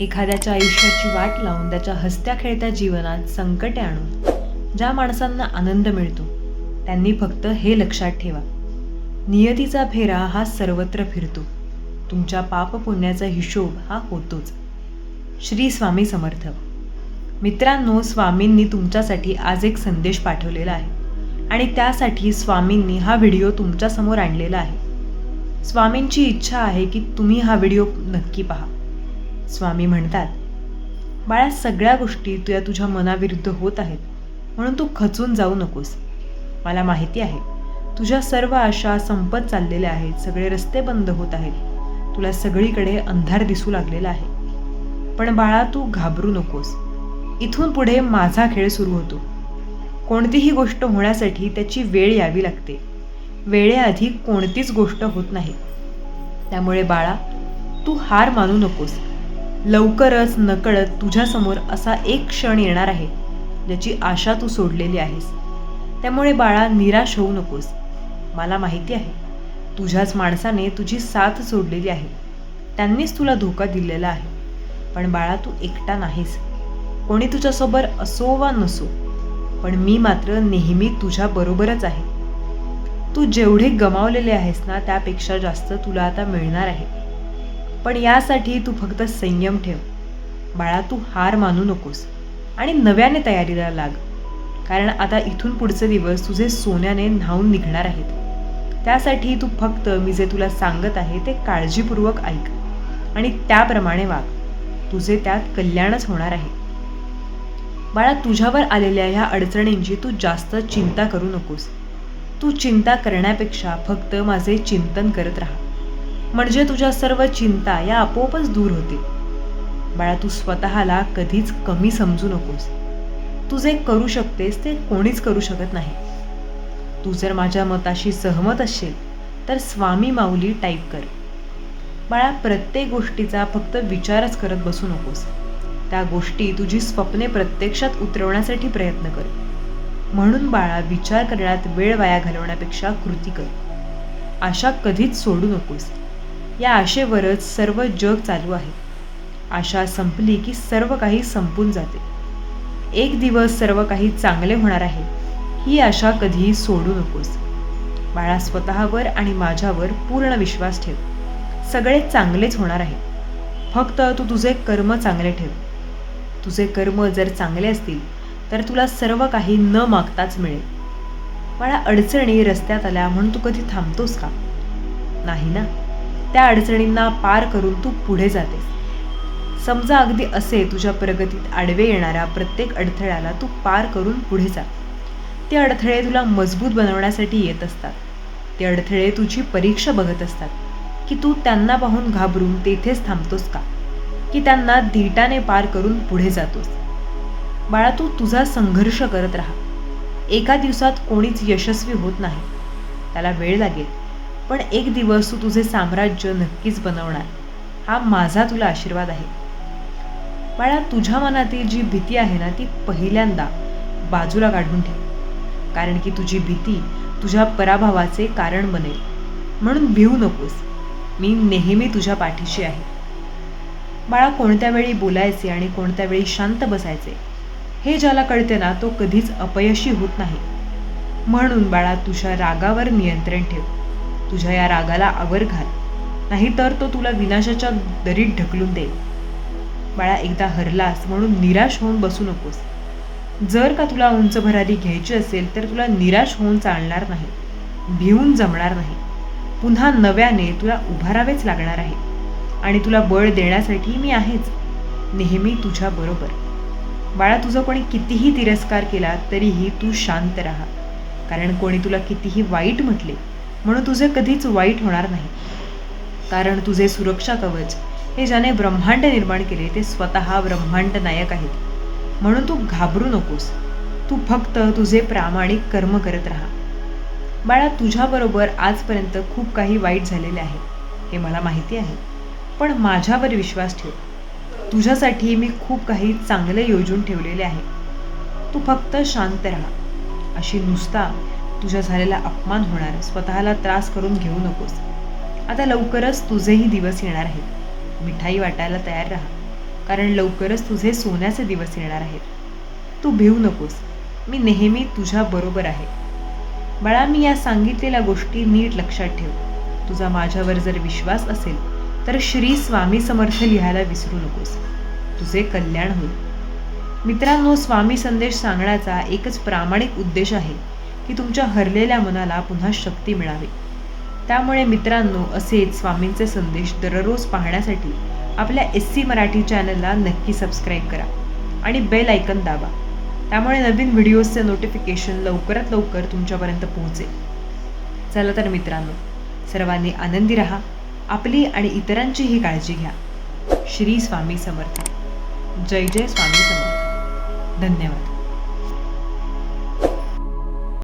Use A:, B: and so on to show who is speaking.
A: एखाद्याच्या आयुष्याची वाट लावून त्याच्या हसत्या खेळत्या जीवनात संकटे आणून ज्या माणसांना आनंद मिळतो त्यांनी फक्त हे लक्षात ठेवा. नियतीचा फेरा हा सर्वत्र फिरतो. तुमच्या पापपुण्याचा हिशोब हा होतोच. श्री स्वामी समर्थ. मित्रांनो स्वामींनी तुमच्यासाठी आज एक संदेश पाठवलेला आहे आणि त्यासाठी स्वामींनी हा व्हिडिओ तुमच्यासमोर आणलेला आहे. स्वामींची इच्छा आहे की तुम्ही हा व्हिडिओ नक्की पहा. स्वामी म्हणतात बाळा सगळ्या गोष्टी तुझ्या तुझ्या मनाविरुद्ध होत आहेत म्हणून तू खचून जाऊ नकोस. मला माहिती आहे तुझ्या सर्व आशा संपत चाललेल्या आहेत सगळे रस्ते बंद होत आहेत. तुला सगळीकडे अंधार दिसू लागलेला आहे. पण बाळा तू घाबरू नकोस. इथून पुढे माझा खेळ सुरू होतो. कोणतीही गोष्ट होण्यासाठी त्याची वेळ यावी लागते. वेळेआधी कोणतीच गोष्ट होत नाही. त्यामुळे बाळा तू हार मानू नकोस. लवकरच नकळत तुझ्यासमोर असा एक क्षण येणार आहे ज्याची आशा तू सोडलेली आहेस. त्यामुळे बाळा निराश होऊ नकोस. मला माहिती आहे तुझ्याच माणसाने तुझी साथ सोडलेली आहे. त्यांनीच तुला धोका दिलेला आहे. पण बाळा तू एकटा नाहीस. कोणी तुझ्यासोबत असो वा नसो पण मी मात्र नेहमी तुझ्या बरोबरच आहे. तू जेवढे गमावलेले आहेस ना त्यापेक्षा जास्त तुला आता मिळणार आहे. पण यासाठी तू फक्त संयम ठेव. बाळा तू हार मानू नकोस आणि नव्याने तयारीला लाग. कारण आता इथून पुढचे दिवस तुझे सोन्याने न्हावून निघणार आहेत. त्यासाठी तू फक्त मी जे तुला सांगत आहे ते काळजीपूर्वक ऐक आणि त्याप्रमाणे वाग. तुझे त्यात कल्याणच होणार आहे. बाळा तुझ्यावर आलेल्या ह्या अडचणींची तू जास्त चिंता करू नकोस. तू चिंता करण्यापेक्षा फक्त माझे चिंतन करत राहा. म्हणजे तुझ्या सर्व चिंता या आपोआपच दूर होतील. बाळा तू स्वतःला कधीच कमी समजू नकोस. तू जे करू शकतेस ते कोणीच करू शकत नाही. तू जर माझ्या मताशी सहमत असशील तर स्वामी माऊली टाईप कर. बाळा प्रत्येक गोष्टीचा फक्त विचारच करत बसू नकोस. त्या गोष्टी तुझी स्वप्ने प्रत्यक्षात उतरवण्यासाठी प्रयत्न कर. म्हणून बाळा विचार करण्यात वेळ वाया घालवण्यापेक्षा कृती कर. आशा कधीच सोडू नकोस. या आशेवरच सर्व जग चालू आहे. आशा संपली की सर्व काही संपून जाते. एक दिवस सर्व काही चांगले होणार आहे ही आशा कधीही सोडू नकोस. बाळा स्वतःवर आणि माझ्यावर पूर्ण विश्वास ठेव. सगळे चांगलेच होणार आहे. फक्त तू तुझे कर्म चांगले ठेव. तुझे कर्म जर चांगले असतील तर तुला सर्व काही न मागताच मिळेल. बाळा अडचणी रस्त्यात आल्या म्हणून तू कधी थांबतोस का? नाही ना? त्या अडचणींना पार करून तू पुढे जातेस. समजा अगदी असे तुझ्या प्रगतीत आडवे येणाऱ्या प्रत्येक अडथळ्याला तू पार करून पुढे जा. ते अडथळे तुला मजबूत बनवण्यासाठी येत असतात. ते अडथळे तुझी परीक्षा बघत असतात. की तू त्यांना पाहून घाबरून तेथेच थांबतोस का? की त्यांना धीटाने पार करून पुढे जातोस? बाळा तू तुझा संघर्ष करत राहा. एका दिवसात कोणीच यशस्वी होत नाही. त्याला वेळ लागेल. पण एक दिवस तू तुझे साम्राज्य नक्कीच बनवणार. हा माझा तुला आशीर्वाद आहे. बाळा तुझ्या मनातील जी भीती आहे ना ती पहिल्यांदा बाजूला काढून ठेव. कारण की तुझी भीती तुझ्या पराभवाचे कारण बनेल. म्हणून भिवू नकोस. मी नेहमी तुझ्या पाठीशी आहे. बाळा कोणत्या वेळी बोलायचे आणि कोणत्या वेळी शांत बसायचे हे ज्याला कळते ना तो कधीच अपयशी होत नाही. म्हणून बाळा तुझ्या रागावर नियंत्रण ठेव. तुझ्या या रागाला आवर घाल. नाहीतर तो तुला विनाशाच्या दरीत ढकलून देईल. बाळा एकदा हरलास म्हणून निराश होऊन बसू नकोस. जर का तुला उंच भरारी घ्यायची असेल तर तुला निराश होऊन चालणार नाही. भिवून जमणार नाही. पुन्हा नव्याने तुला उभारावेच लागणार आहे. आणि तुला बळ देण्यासाठी मी आहेच. नेहमी तुझ्या बरोबर. बाळा तुझं कोणी कितीही तिरस्कार केला तरीही तू शांत राहा. कारण कोणी तुला कितीही वाईट म्हटले म्हणून तुझे कधीच वाईट होणार नाही. कारण तुझे सुरक्षा कवच हे ज्याने ब्रह्मांड निर्माण केले ते स्वतः ब्रह्मांड नायक आहेत. म्हणून तू घाबरू नकोस. तू फक्त तुझे प्रामाणिक कर्म करत राहा. बाळा तुझ्याबरोबर आजपर्यंत खूप काही वाईट झालेले आहे हे मला माहिती आहे. पण माझ्यावर विश्वास ठेव. तुझ्यासाठी मी खूप काही चांगले योजून ठेवलेले आहे. तू फक्त शांत राहा. अशी नुसता तुझ्या झालेला अपमान होणार स्वतःला त्रास करून घेऊ नकोस. आता लवकरच तुझेही दिवस येणार आहेत. मिठाई वाटायला तयार राहा कारण लवकरच तुझे सोन्याचे दिवस येणार आहेत. तू भिवू नकोस मी नेहमी तुझ्या बरोबर आहे. बाळा मी या सांगितलेल्या गोष्टी नीट लक्षात ठेव. तुझा माझ्यावर जर विश्वास असेल तर श्री स्वामी समर्थ लिहायला विसरू नकोस. तुझे कल्याण होईल. मित्रांनो स्वामी संदेश सांगण्याचा एकच प्रामाणिक उद्देश आहे की तुमच्या हरलेल्या मनाला पुन्हा शक्ती मिळावी. त्यामुळे मित्रांनो असेच स्वामींचे संदेश दररोज पाहण्यासाठी आपल्या एस सी मराठी चॅनलला नक्की सबस्क्राईब करा आणि बेल ऐकन दाबा. त्यामुळे नवीन व्हिडिओजचे नोटिफिकेशन लवकरात लवकर तुमच्यापर्यंत पोहोचेल. चला तर मित्रांनो सर्वांनी आनंदी राहा आपली आणि इतरांचीही काळजी घ्या. श्री स्वामी समर्थ. जय जय स्वामी समर्थ. धन्यवाद.